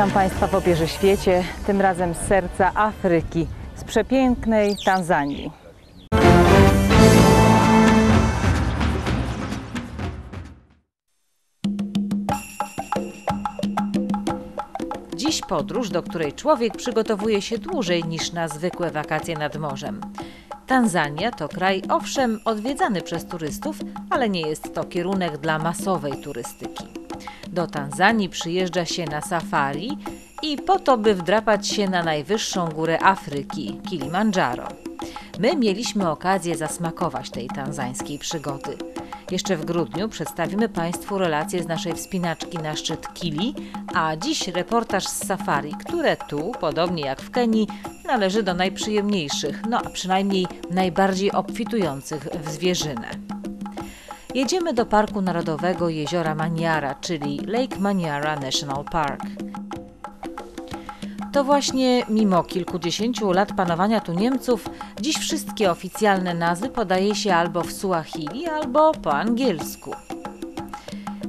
Witam Państwa w Opierze Świecie, tym razem z serca Afryki, z przepięknej Tanzanii. Dziś podróż, do której człowiek przygotowuje się dłużej niż na zwykłe wakacje nad morzem. Tanzania to kraj, owszem, odwiedzany przez turystów, ale nie jest to kierunek dla masowej turystyki. Do Tanzanii przyjeżdża się na safari i po to, by wdrapać się na najwyższą górę Afryki, Kilimandżaro. My mieliśmy okazję zasmakować tej tanzańskiej przygody. Jeszcze w grudniu przedstawimy Państwu relacje z naszej wspinaczki na szczyt Kili, a dziś reportaż z safari, które tu, podobnie jak w Kenii, należy do najprzyjemniejszych, no a przynajmniej najbardziej obfitujących w zwierzynę. Jedziemy do Parku Narodowego Jeziora Maniara, czyli Lake Maniara National Park. To właśnie mimo kilkudziesięciu lat panowania tu Niemców, dziś wszystkie oficjalne nazwy podaje się albo w Suahili, albo po angielsku.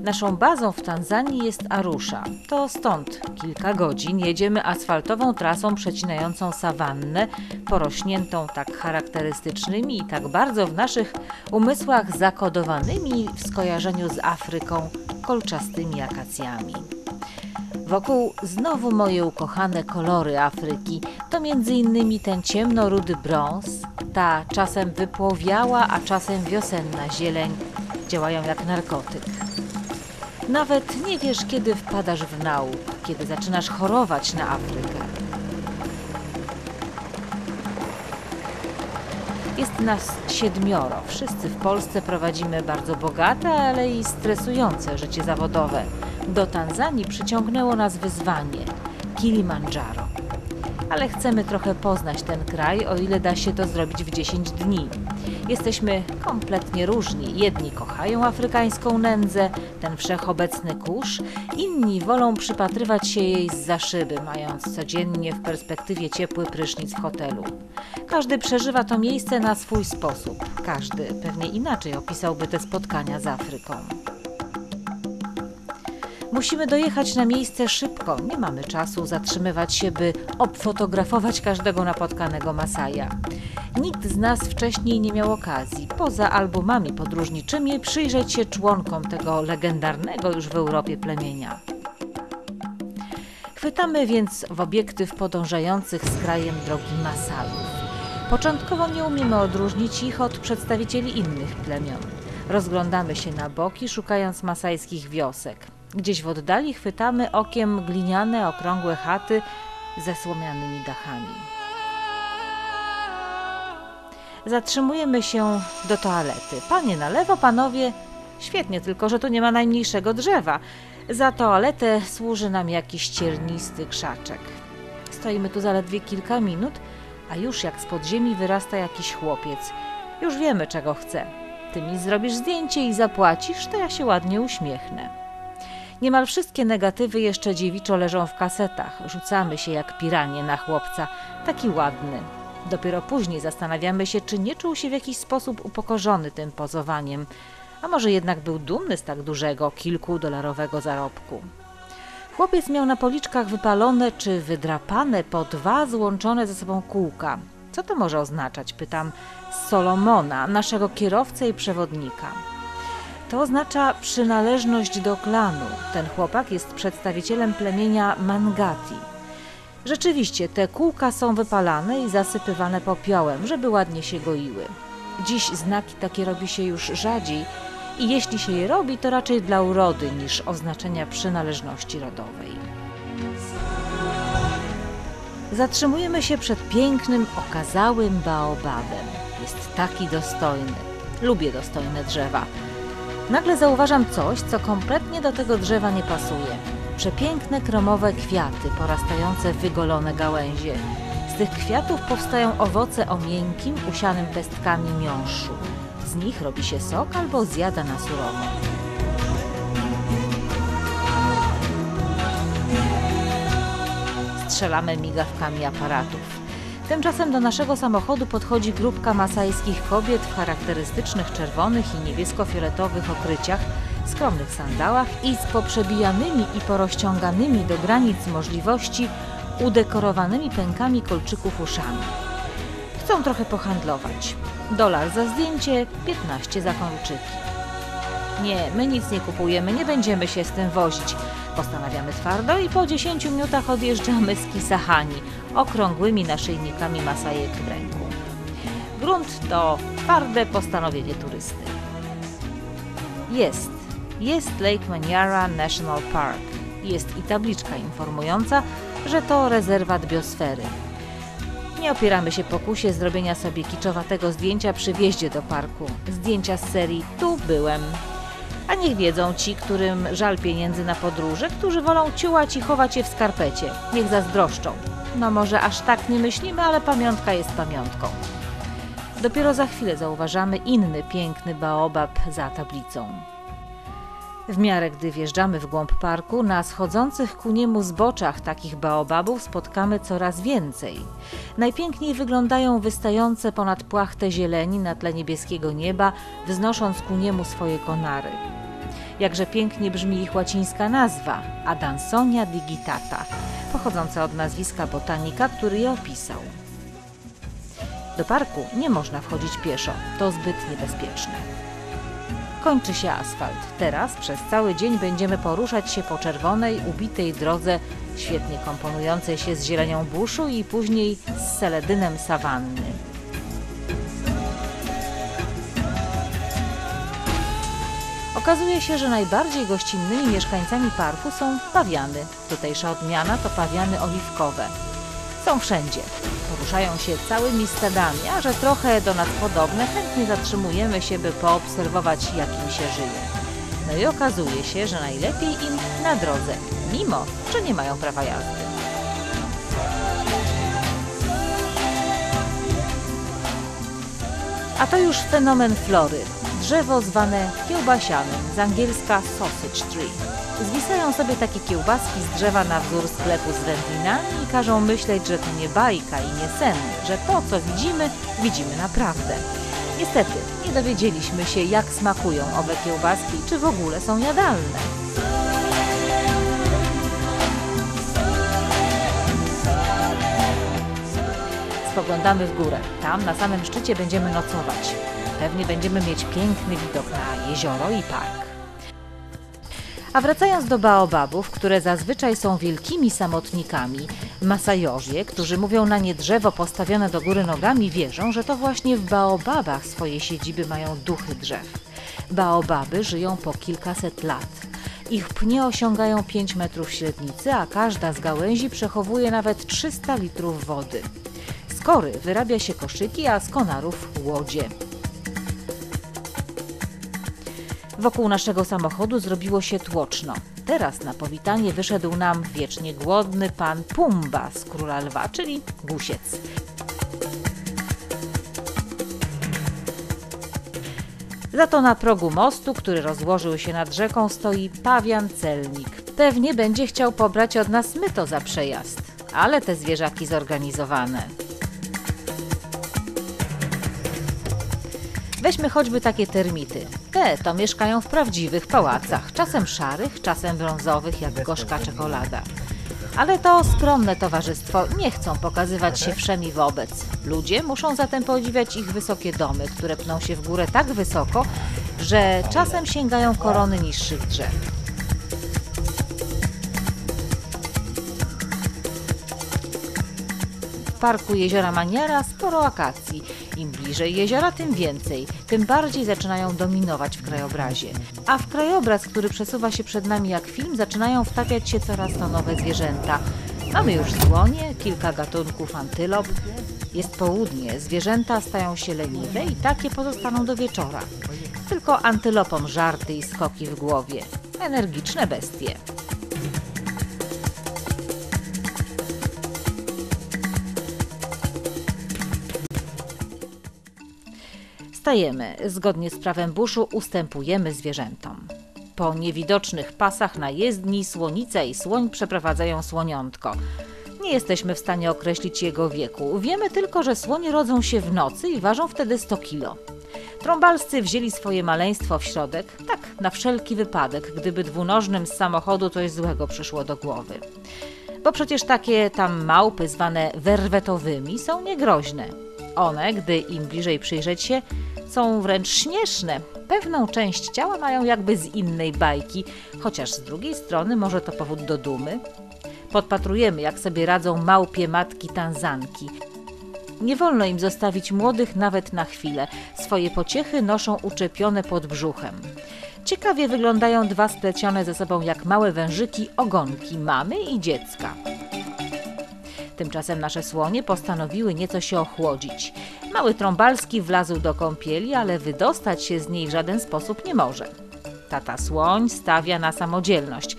Naszą bazą w Tanzanii jest Arusha. To stąd kilka godzin jedziemy asfaltową trasą przecinającą sawannę, porośniętą tak charakterystycznymi i tak bardzo w naszych umysłach zakodowanymi w skojarzeniu z Afryką kolczastymi akacjami. Wokół znowu moje ukochane kolory Afryki. To między innymi ten ciemnorudy brąz, ta czasem wypłowiała, a czasem wiosenna zieleń działają jak narkotyk. Nawet nie wiesz, kiedy wpadasz w nauk, kiedy zaczynasz chorować na Afrykę. Jest nas siedmioro. Wszyscy w Polsce prowadzimy bardzo bogate, ale i stresujące życie zawodowe. Do Tanzanii przyciągnęło nas wyzwanie Kilimandżaro. Ale chcemy trochę poznać ten kraj, o ile da się to zrobić w 10 dni. Jesteśmy kompletnie różni. Jedni kochają afrykańską nędzę, ten wszechobecny kurz, inni wolą przypatrywać się jej z za szyby, mając codziennie w perspektywie ciepły prysznic w hotelu. Każdy przeżywa to miejsce na swój sposób. Każdy pewnie inaczej opisałby te spotkania z Afryką. Musimy dojechać na miejsce szybko. Nie mamy czasu zatrzymywać się, by obfotografować każdego napotkanego Masaja. Nikt z nas wcześniej nie miał okazji, poza albumami podróżniczymi, przyjrzeć się członkom tego legendarnego już w Europie plemienia. Chwytamy więc w obiektyw podążających z krajem drogi Masajów. Początkowo nie umiemy odróżnić ich od przedstawicieli innych plemion. Rozglądamy się na boki, szukając masajskich wiosek. Gdzieś w oddali chwytamy okiem gliniane, okrągłe chaty ze słomianymi dachami. Zatrzymujemy się do toalety. Panie na lewo, panowie. Świetnie, tylko że tu nie ma najmniejszego drzewa. Za toaletę służy nam jakiś ciernisty krzaczek. Stoimy tu zaledwie kilka minut, a już jak z podziemi wyrasta jakiś chłopiec. Już wiemy, czego chce. Ty mi zrobisz zdjęcie i zapłacisz, to ja się ładnie uśmiechnę. Niemal wszystkie negatywy jeszcze dziewiczo leżą w kasetach. Rzucamy się jak piranie na chłopca. Taki ładny. Dopiero później zastanawiamy się, czy nie czuł się w jakiś sposób upokorzony tym pozowaniem, a może jednak był dumny z tak dużego, kilkudolarowego zarobku. Chłopiec miał na policzkach wypalone czy wydrapane po dwa złączone ze sobą kółka. Co to może oznaczać? Pytam Solomona, naszego kierowcę i przewodnika. To oznacza przynależność do klanu. Ten chłopak jest przedstawicielem plemienia Mangati. Rzeczywiście, te kółka są wypalane i zasypywane popiołem, żeby ładnie się goiły. Dziś znaki takie robi się już rzadziej i jeśli się je robi, to raczej dla urody niż oznaczenia przynależności rodowej. Zatrzymujemy się przed pięknym, okazałym baobabem. Jest taki dostojny. Lubię dostojne drzewa. Nagle zauważam coś, co kompletnie do tego drzewa nie pasuje. Przepiękne kromowe kwiaty porastające w wygolone gałęzie. Z tych kwiatów powstają owoce o miękkim, usianym pestkami miąższu. Z nich robi się sok albo zjada na surowo. Strzelamy migawkami aparatów. Tymczasem do naszego samochodu podchodzi grupka masajskich kobiet w charakterystycznych czerwonych i niebiesko-fioletowych okryciach, skromnych sandałach i z poprzebijanymi i porozciąganymi do granic możliwości udekorowanymi pękami kolczyków uszami. Chcą trochę pohandlować. Dolar za zdjęcie, 15 za kolczyki. Nie, my nic nie kupujemy, nie będziemy się z tym wozić. Postanawiamy twardo i po 10 minutach odjeżdżamy z Kisahani, okrągłymi naszyjnikami masajek w ręku. Grunt to twarde postanowienie turysty. Jest, jest Lake Manyara National Park. Jest i tabliczka informująca, że to rezerwat biosfery. Nie opieramy się pokusie zrobienia sobie kiczowatego zdjęcia przy wjeździe do parku. Zdjęcia z serii Tu byłem. A niech wiedzą ci, którym żal pieniędzy na podróże, którzy wolą ciułać i chować je w skarpecie. Niech zazdroszczą. No może aż tak nie myślimy, ale pamiątka jest pamiątką. Dopiero za chwilę zauważamy inny piękny baobab za tablicą. W miarę gdy wjeżdżamy w głąb parku, na schodzących ku niemu zboczach takich baobabów spotkamy coraz więcej. Najpiękniej wyglądają wystające ponad płachtę zieleni na tle niebieskiego nieba, wznosząc ku niemu swoje konary. Jakże pięknie brzmi ich łacińska nazwa Adansonia digitata, pochodząca od nazwiska botanika, który je opisał. Do parku nie można wchodzić pieszo, to zbyt niebezpieczne. Kończy się asfalt. Teraz przez cały dzień będziemy poruszać się po czerwonej, ubitej drodze, świetnie komponującej się z zielenią buszu i później z seledynem sawanny. Okazuje się, że najbardziej gościnnymi mieszkańcami parku są pawiany. Tutejsza odmiana to pawiany oliwkowe. Są wszędzie. Poruszają się całymi stadami, a że trochę do nas podobne, chętnie zatrzymujemy się, by poobserwować, jak im się żyje. No i okazuje się, że najlepiej im na drodze, mimo że nie mają prawa jazdy. A to już fenomen flory. Drzewo zwane kiełbasianem, z angielska sausage tree. Zwisają sobie takie kiełbaski z drzewa na wzór sklepu z wędlinami i każą myśleć, że to nie bajka i nie sen, że to, co widzimy, widzimy naprawdę. Niestety, nie dowiedzieliśmy się, jak smakują owe kiełbaski, czy w ogóle są jadalne. Spoglądamy w górę. Tam, na samym szczycie, będziemy nocować. Pewnie będziemy mieć piękny widok na jezioro i park. A wracając do baobabów, które zazwyczaj są wielkimi samotnikami, Masajowie, którzy mówią na nie drzewo postawione do góry nogami, wierzą, że to właśnie w baobabach swoje siedziby mają duchy drzew. Baobaby żyją po kilkaset lat. Ich pnie osiągają 5 metrów średnicy, a każda z gałęzi przechowuje nawet 300 litrów wody. Z kory wyrabia się koszyki, a z konarów łodzie. Wokół naszego samochodu zrobiło się tłoczno. Teraz na powitanie wyszedł nam wiecznie głodny pan Pumba z Króla Lwa, czyli gusiec. Za to na progu mostu, który rozłożył się nad rzeką, stoi pawian celnik. Pewnie będzie chciał pobrać od nas myto za przejazd, ale te zwierzaki zorganizowane. Weźmy choćby takie termity. Te to mieszkają w prawdziwych pałacach, czasem szarych, czasem brązowych, jak gorzka czekolada. Ale to skromne towarzystwo nie chcą pokazywać się wszemi wobec. Ludzie muszą zatem podziwiać ich wysokie domy, które pną się w górę tak wysoko, że czasem sięgają korony niższych drzew. W parku jeziora Maniara sporo akacji. Im bliżej jeziora, tym więcej, tym bardziej zaczynają dominować w krajobrazie. A w krajobraz, który przesuwa się przed nami jak film, zaczynają wtapiać się coraz to nowe zwierzęta. Mamy już słonie, kilka gatunków antylop. Jest południe, zwierzęta stają się leniwe i takie pozostaną do wieczora. Tylko antylopom żarty i skoki w głowie. Energiczne bestie. Wstajemy. Zgodnie z prawem buszu ustępujemy zwierzętom. Po niewidocznych pasach na jezdni słonica i słoń przeprowadzają słoniątko. Nie jesteśmy w stanie określić jego wieku. Wiemy tylko, że słonie rodzą się w nocy i ważą wtedy 100 kilo. Trąbalscy wzięli swoje maleństwo w środek, tak na wszelki wypadek, gdyby dwunożnym z samochodu coś złego przyszło do głowy. Bo przecież takie tam małpy zwane werwetowymi są niegroźne. One, gdy im bliżej przyjrzeć się, są wręcz śmieszne. Pewną część ciała mają jakby z innej bajki, chociaż z drugiej strony może to powód do dumy. Podpatrujemy, jak sobie radzą małpie matki tanzanki. Nie wolno im zostawić młodych nawet na chwilę. Swoje pociechy noszą uczepione pod brzuchem. Ciekawie wyglądają dwa splecione ze sobą jak małe wężyki ogonki mamy i dziecka. Tymczasem nasze słonie postanowiły nieco się ochłodzić. Mały trąbalski wlazł do kąpieli, ale wydostać się z niej w żaden sposób nie może. Tata słoń stawia na samodzielność.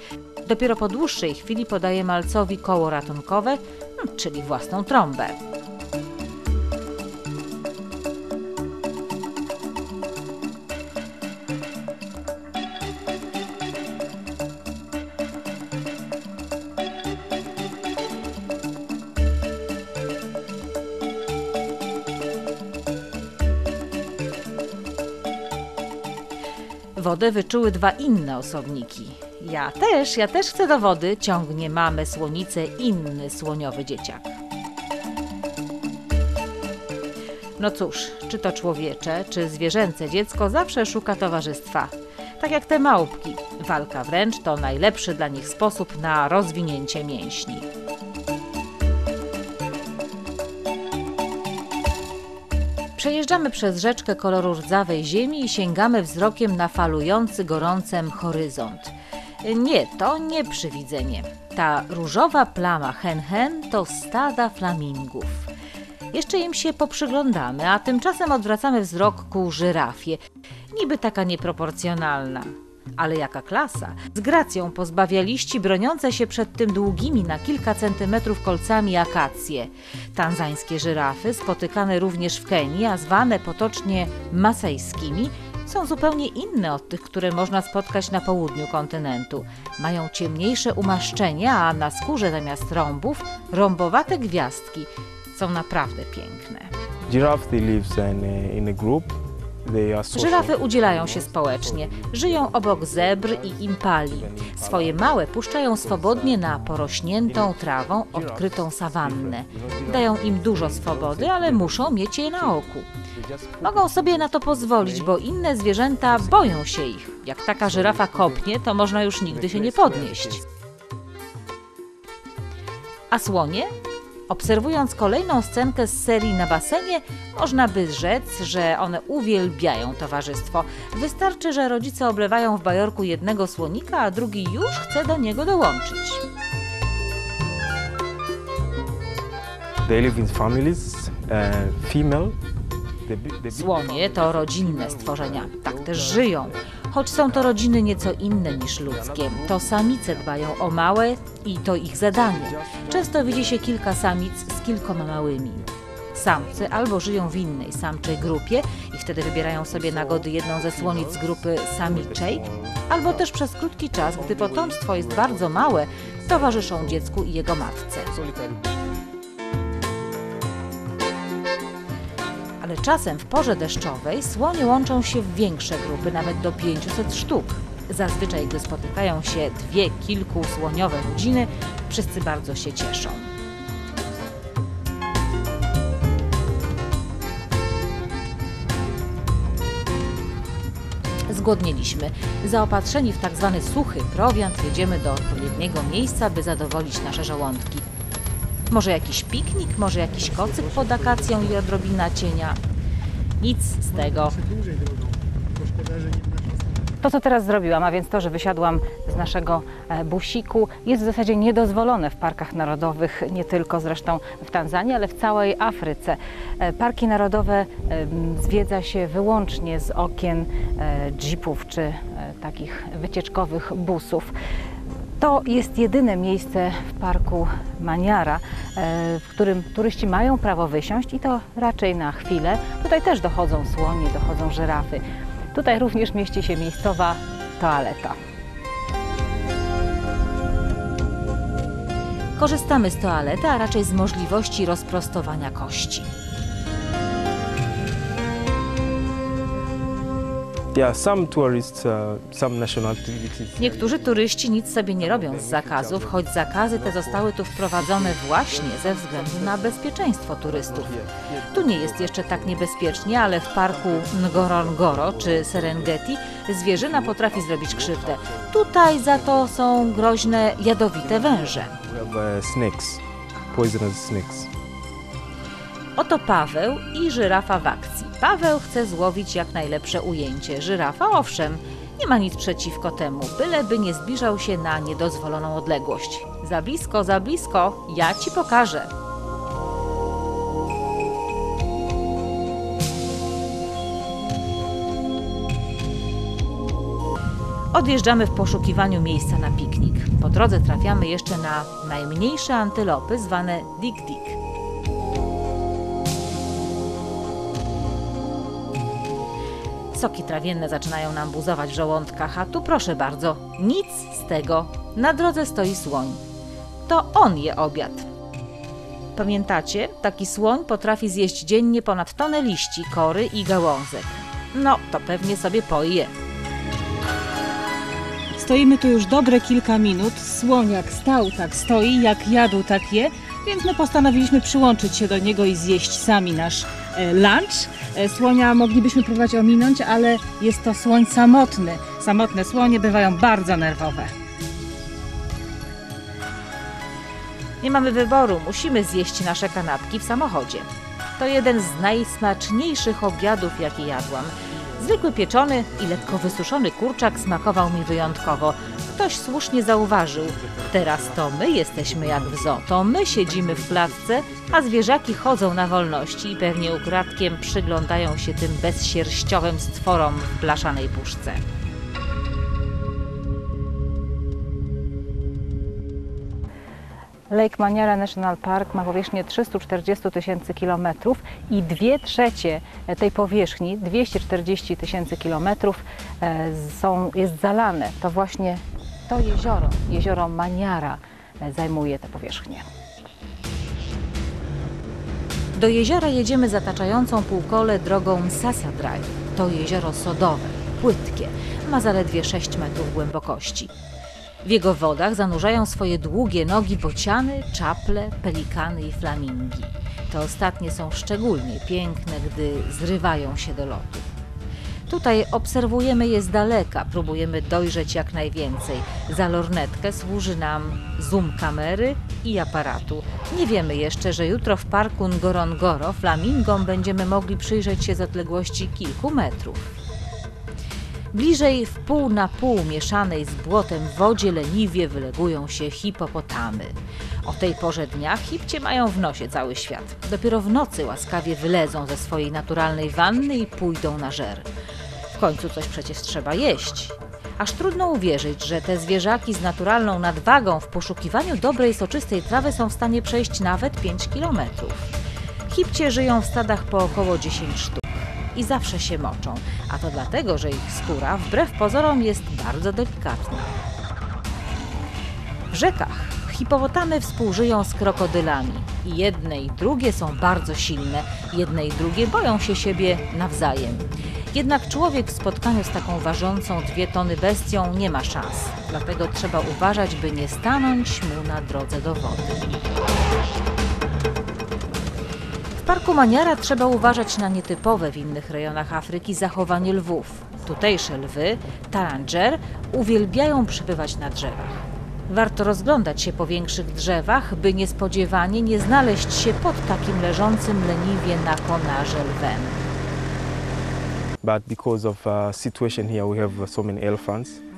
Dopiero po dłuższej chwili podaje malcowi koło ratunkowe, hmm, czyli własną trąbę. Wodę wyczuły dwa inne osobniki. Ja też, ja też chcę do wody, ciągnie mamę słonicę inny słoniowy dzieciak. No cóż, czy to człowiecze, czy zwierzęce dziecko zawsze szuka towarzystwa. Tak jak te małpki. Walka wręcz to najlepszy dla nich sposób na rozwinięcie mięśni. Przejeżdżamy przez rzeczkę koloru rdzawej ziemi i sięgamy wzrokiem na falujący gorącem horyzont. Nie, to nie przywidzenie. Ta różowa plama hen-hen to stada flamingów. Jeszcze im się poprzyglądamy, a tymczasem odwracamy wzrok ku żyrafie. Niby taka nieproporcjonalna. Ale jaka klasa! Z gracją pozbawia liści broniące się przed tym długimi na kilka centymetrów kolcami akacje. Tanzańskie żyrafy, spotykane również w Kenii, a zwane potocznie masejskimi, są zupełnie inne od tych, które można spotkać na południu kontynentu. Mają ciemniejsze umaszczenia, a na skórze zamiast rąbów rąbowate gwiazdki. Są naprawdę piękne. Giraffe lives in a, in a group. Żyrafy udzielają się społecznie, żyją obok zebr i impali. Swoje małe puszczają swobodnie na porośniętą trawą odkrytą sawannę. Dają im dużo swobody, ale muszą mieć je na oku. Mogą sobie na to pozwolić, bo inne zwierzęta boją się ich. Jak taka żyrafa kopnie, to można już nigdy się nie podnieść. A słonie? Obserwując kolejną scenkę z serii na basenie, można by rzec, że one uwielbiają towarzystwo. Wystarczy, że rodzice oblewają w bajorku jednego słonika, a drugi już chce do niego dołączyć. They live in families. Uh, female. Słonie to rodzinne stworzenia, tak też żyją. Choć są to rodziny nieco inne niż ludzkie, to samice dbają o małe i to ich zadanie. Często widzi się kilka samic z kilkoma małymi. Samcy albo żyją w innej samczej grupie i wtedy wybierają sobie na gody jedną ze słonic z grupy samiczej, albo też przez krótki czas, gdy potomstwo jest bardzo małe, towarzyszą dziecku i jego matce. ale czasem w porze deszczowej słonie łączą się w większe grupy, nawet do 500 sztuk. Zazwyczaj, gdy spotykają się dwie kilkusłoniowe rodziny, wszyscy bardzo się cieszą. Zgłodnieliśmy. Zaopatrzeni w tak zwany suchy prowiant jedziemy do odpowiedniego miejsca, by zadowolić nasze żołądki. Może jakiś piknik, może jakiś kocyk pod akacją i odrobina cienia. Nic z tego. To, co teraz zrobiłam, a więc to, że wysiadłam z naszego e, busiku, jest w zasadzie niedozwolone w parkach narodowych, nie tylko zresztą w Tanzanii, ale w całej Afryce. E, Parki narodowe zwiedza się wyłącznie z okien e, jeepów czy takich wycieczkowych busów. To jest jedyne miejsce w parku Maniara, w którym turyści mają prawo wysiąść i to raczej na chwilę. Tutaj też dochodzą słonie, dochodzą żyrafy. Tutaj również mieści się miejscowa toaleta. Korzystamy z toalety, a raczej z możliwości rozprostowania kości. Niektórzy turyści nic sobie nie robią z zakazów, choć zakazy te zostały tu wprowadzone właśnie ze względu na bezpieczeństwo turystów. Tu nie jest jeszcze tak niebezpiecznie, ale w parku Ngorongoro czy Serengeti zwierzyna potrafi zrobić krzywdę. Tutaj za to są groźne jadowite węże. Uh, snakes, poisonous snakes. Oto Paweł i żyrafa w akcji. Paweł chce złowić jak najlepsze ujęcie. Żyrafa, owszem, nie ma nic przeciwko temu, byleby nie zbliżał się na niedozwoloną odległość. Za blisko, za blisko, ja ci pokażę. Odjeżdżamy w poszukiwaniu miejsca na piknik. Po drodze trafiamy jeszcze na najmniejsze antylopy zwane dik-dik. Soki trawienne zaczynają nam buzować w żołądkach, a tu proszę bardzo, nic z tego. Na drodze stoi słoń. To on je obiad. Pamiętacie, taki słoń potrafi zjeść dziennie ponad tonę liści, kory i gałązek. No, to pewnie sobie poje. Stoimy tu już dobre kilka minut. Słoń jak stał, tak stoi, jak jadł, tak je, więc my postanowiliśmy przyłączyć się do niego i zjeść sami nasz lunch. E, Słonia moglibyśmy próbować ominąć, ale jest to słoń samotny. Samotne słonie bywają bardzo nerwowe. Nie mamy wyboru, musimy zjeść nasze kanapki w samochodzie. To jeden z najsmaczniejszych obiadów, jakie jadłam. Zwykły pieczony i lekko wysuszony kurczak smakował mi wyjątkowo. Ktoś słusznie zauważył. Teraz to my jesteśmy jak w zoo, to my siedzimy w klatce, a zwierzaki chodzą na wolności i pewnie ukradkiem przyglądają się tym bezsierściowym stworom w blaszanej puszce. Lake Maniara National Park ma powierzchnię 340 tysięcy kilometrów i dwie trzecie tej powierzchni, 240 tysięcy kilometrów, e, są, jest zalane. To właśnie to jezioro, jezioro Maniara e, zajmuje tę powierzchnię. Do jeziora jedziemy zataczającą półkole drogą Sasa Drive. To jezioro sodowe, płytkie, ma zaledwie 6 metrów głębokości. W jego wodach zanurzają swoje długie nogi bociany, czaple, pelikany i flamingi. Te ostatnie są szczególnie piękne, gdy zrywają się do lotu. Tutaj obserwujemy je z daleka, próbujemy dojrzeć jak najwięcej. Za lornetkę służy nam zoom kamery i aparatu. Nie wiemy jeszcze, że jutro w parku Ngorongoro flamingom będziemy mogli przyjrzeć się z odległości kilku metrów. Bliżej w pół na pół mieszanej z błotem wodzie leniwie wylegują się hipopotamy. O tej porze dnia hipcie mają w nosie cały świat. Dopiero w nocy łaskawie wylezą ze swojej naturalnej wanny i pójdą na żer. W końcu coś przecież trzeba jeść. Aż trudno uwierzyć, że te zwierzaki z naturalną nadwagą w poszukiwaniu dobrej, soczystej trawy są w stanie przejść nawet 5 kilometrów. Hipcie żyją w stadach po około 10 sztuk i zawsze się moczą, a to dlatego, że ich skóra wbrew pozorom jest bardzo delikatna. W rzekach hipopotamy współżyją z krokodylami i jedne i drugie są bardzo silne, jedne i drugie boją się siebie nawzajem. Jednak człowiek w spotkaniu z taką ważącą dwie tony bestią nie ma szans, dlatego trzeba uważać, by nie stanąć mu na drodze do wody. Parku Maniara trzeba uważać na nietypowe w innych rejonach Afryki zachowanie lwów. Tutejsze lwy, taranger, uwielbiają przybywać na drzewach. Warto rozglądać się po większych drzewach, by niespodziewanie nie znaleźć się pod takim leżącym leniwie na konarze lwem. But because of uh, situation here, we have so many elephants.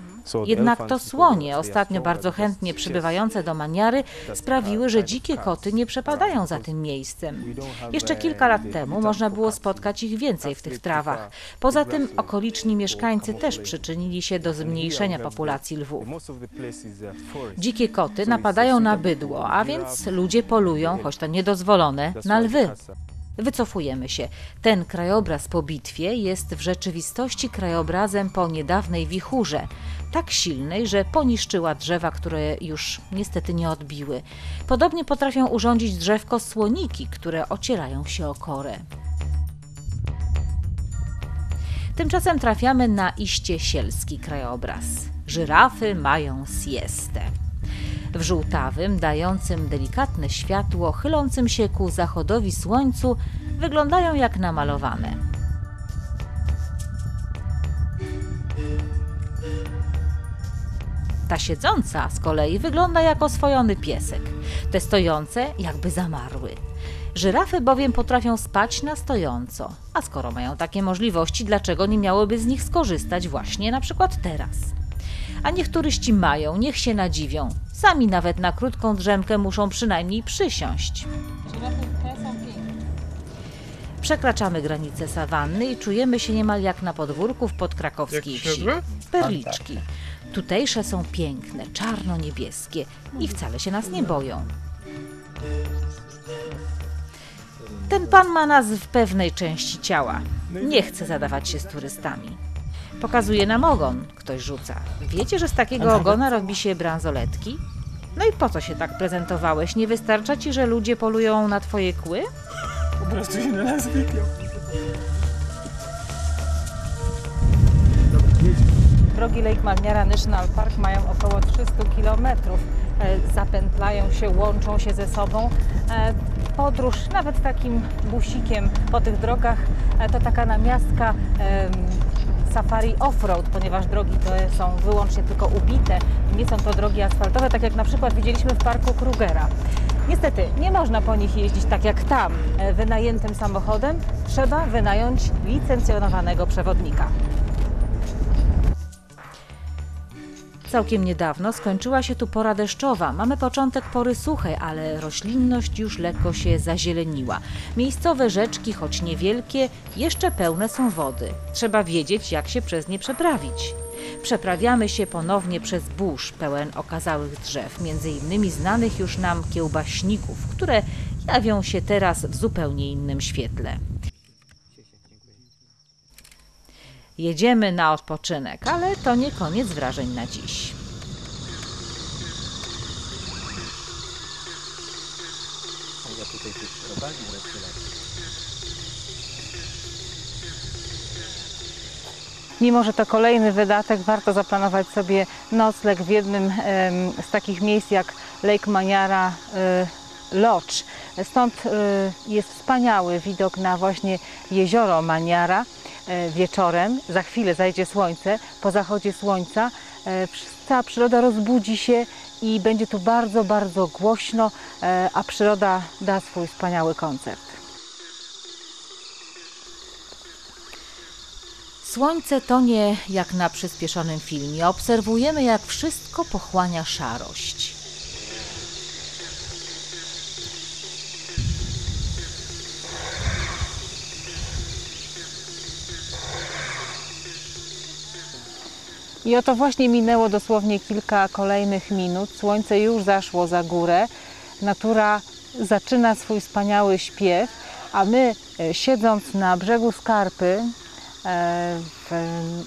Jednak to słonie, ostatnio bardzo chętnie przybywające do Maniary, sprawiły, że dzikie koty nie przepadają za tym miejscem. Jeszcze kilka lat temu można było spotkać ich więcej w tych trawach. Poza tym okoliczni mieszkańcy też przyczynili się do zmniejszenia populacji lwów. Dzikie koty napadają na bydło, a więc ludzie polują, choć to niedozwolone, na lwy. Wycofujemy się. Ten krajobraz po bitwie jest w rzeczywistości krajobrazem po niedawnej wichurze, tak silnej, że poniszczyła drzewa, które już niestety nie odbiły. Podobnie potrafią urządzić drzewko słoniki, które ocierają się o korę. Tymczasem trafiamy na iście sielski krajobraz. Żyrafy mają siestę. W żółtawym, dającym delikatne światło, chylącym się ku zachodowi słońcu, wyglądają jak namalowane. Ta siedząca z kolei wygląda jak oswojony piesek, te stojące jakby zamarły. Żyrafy bowiem potrafią spać na stojąco, a skoro mają takie możliwości, dlaczego nie miałyby z nich skorzystać właśnie na przykład teraz? A niech turyści mają, niech się nadziwią. Sami nawet na krótką drzemkę muszą przynajmniej przysiąść. Przekraczamy granicę sawanny i czujemy się niemal jak na podwórku w podkrakowskiej wsi. Perliczki. Tutejsze są piękne, czarno-niebieskie i wcale się nas nie boją. Ten pan ma nas w pewnej części ciała. Nie chce zadawać się z turystami. Pokazuje nam ogon, ktoś rzuca. Wiecie, że z takiego ogona robi się bransoletki? No i po co się tak prezentowałeś? Nie wystarcza ci, że ludzie polują na twoje kły? Po prostu się na nas Drogi Lake Magniara National Park mają około 300 km. Zapętlają się, łączą się ze sobą. E, Podróż nawet takim busikiem po tych drogach e, to taka namiastka safari off-road, ponieważ drogi te są wyłącznie tylko ubite. Nie są to drogi asfaltowe, tak jak na przykład widzieliśmy w parku Krugera. Niestety nie można po nich jeździć tak jak tam, e, wynajętym samochodem. Trzeba wynająć licencjonowanego przewodnika. Całkiem niedawno skończyła się tu pora deszczowa. Mamy początek pory suchej, ale roślinność już lekko się zazieleniła. Miejscowe rzeczki, choć niewielkie, jeszcze pełne są wody. Trzeba wiedzieć, jak się przez nie przeprawić. Przeprawiamy się ponownie przez burz pełen okazałych drzew, między innymi znanych już nam kiełbaśników, które jawią się teraz w zupełnie innym świetle. Jedziemy na odpoczynek, ale to nie koniec wrażeń na dziś. Mimo, że to kolejny wydatek, warto zaplanować sobie nocleg w jednym z takich miejsc jak Lake Maniara e, Lodge. Stąd e, jest wspaniały widok na właśnie jezioro Maniara wieczorem. Za chwilę zajdzie słońce. Po zachodzie słońca e, cała przyroda rozbudzi się i będzie tu bardzo, bardzo głośno, e, a przyroda da swój wspaniały koncert. Słońce tonie jak na przyspieszonym filmie. Obserwujemy, jak wszystko pochłania szarość. I oto właśnie minęło dosłownie kilka kolejnych minut. Słońce już zaszło za górę. Natura zaczyna swój wspaniały śpiew, a my e, siedząc na brzegu Skarpy e, w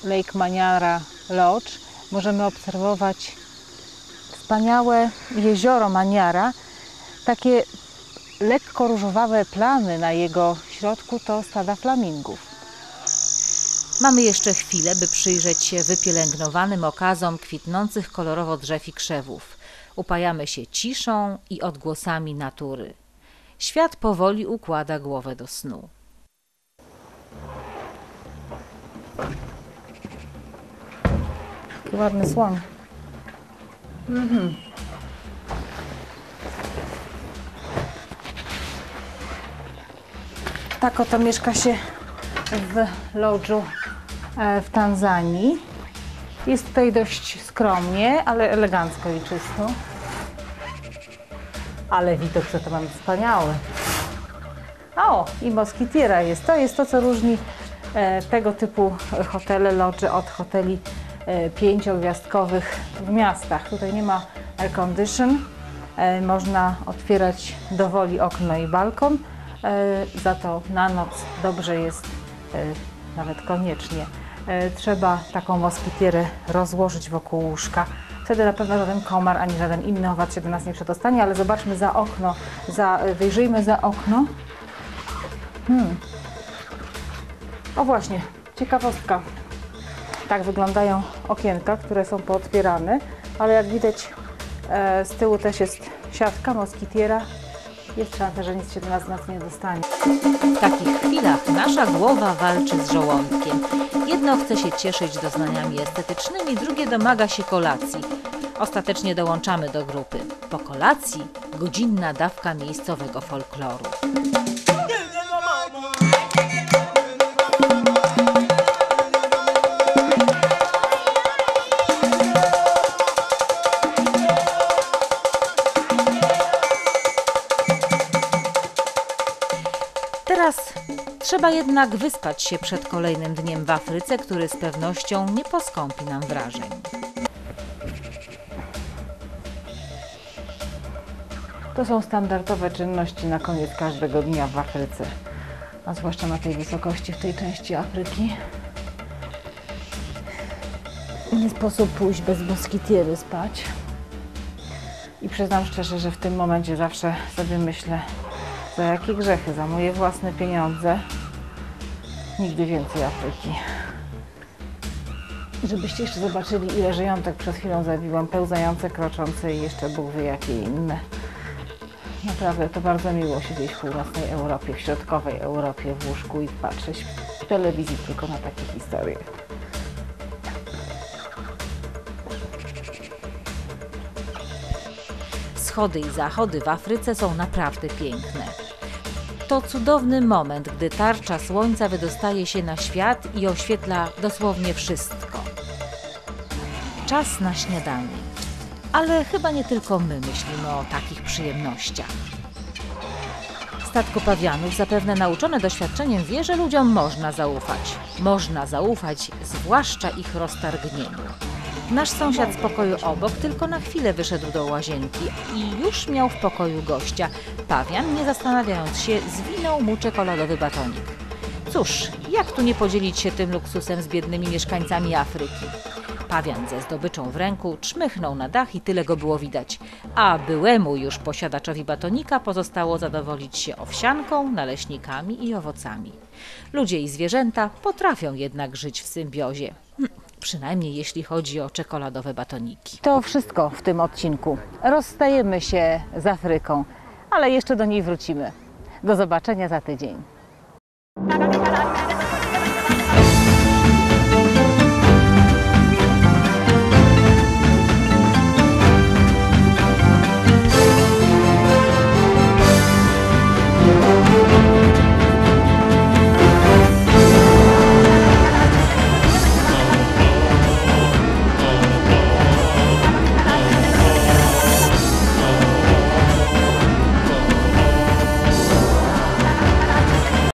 Lake Maniara Lodge możemy obserwować wspaniałe jezioro Maniara. Takie lekko różowawe plamy na jego środku to stada flamingów. Mamy jeszcze chwilę, by przyjrzeć się wypielęgnowanym okazom kwitnących kolorowo drzew i krzewów. Upajamy się ciszą i odgłosami natury. Świat powoli układa głowę do snu. Jaki ładny słoń. Tak oto mieszka się w lodżu w Tanzanii. Jest tutaj dość skromnie, ale elegancko i czysto. Ale widok co to mamy wspaniały. O, i moskitiera jest. To jest to, co różni e, tego typu hotele, lodże od hoteli e, pięciogwiazdkowych w miastach. Tutaj nie ma air condition. E, można otwierać dowoli okno i balkon. E, za to na noc dobrze jest, e, nawet koniecznie, e, trzeba taką moskitierę rozłożyć wokół łóżka. Wtedy na pewno żaden komar ani żaden inny owad się do nas nie przedostanie, ale zobaczmy za okno, za, wyjrzyjmy za okno. O właśnie, ciekawostka. Tak wyglądają okienka, które są pootwierane, ale jak widać e, z tyłu też jest siatka, moskitiera. Jest szansa, że nic się do nas, nas nie dostanie. W takich chwilach nasza głowa walczy z żołądkiem. Jedno chce się cieszyć doznaniami estetycznymi, drugie domaga się kolacji. Ostatecznie dołączamy do grupy. Po kolacji godzinna dawka miejscowego folkloru. Trzeba jednak wyspać się przed kolejnym dniem w Afryce, który z pewnością nie poskąpi nam wrażeń. To są standardowe czynności na koniec każdego dnia w Afryce, a zwłaszcza na tej wysokości, w tej części Afryki. Nie sposób pójść bez moskitiery spać. I przyznam szczerze, że w tym momencie zawsze sobie myślę, za jakie grzechy, za moje własne pieniądze, nigdy więcej Afryki. Żebyście jeszcze zobaczyli, ile żyjątek przed chwilą zabiłam, pełzające, kroczące i jeszcze Bóg wie jakie inne. Naprawdę to bardzo miło siedzieć w północnej Europie, w środkowej Europie w łóżku i patrzeć w telewizji tylko na takie historie. Wschody i zachody w Afryce są naprawdę piękne. To cudowny moment, gdy tarcza słońca wydostaje się na świat i oświetla dosłownie wszystko. Czas na śniadanie. Ale chyba nie tylko my myślimy o takich przyjemnościach. Statko pawianów, zapewne nauczone doświadczeniem, wie, że ludziom można zaufać. Można zaufać, zwłaszcza ich roztargnieniu. Nasz sąsiad z pokoju obok tylko na chwilę wyszedł do łazienki i już miał w pokoju gościa. Pawian, nie zastanawiając się, zwinął mu czekoladowy batonik. Cóż, jak tu nie podzielić się tym luksusem z biednymi mieszkańcami Afryki? Pawian ze zdobyczą w ręku czmychnął na dach i tyle go było widać. A byłemu już posiadaczowi batonika pozostało zadowolić się owsianką, naleśnikami i owocami. Ludzie i zwierzęta potrafią jednak żyć w symbiozie. Hm, przynajmniej jeśli chodzi o czekoladowe batoniki. To wszystko w tym odcinku. Rozstajemy się z Afryką, ale jeszcze do niej wrócimy. Do zobaczenia za tydzień.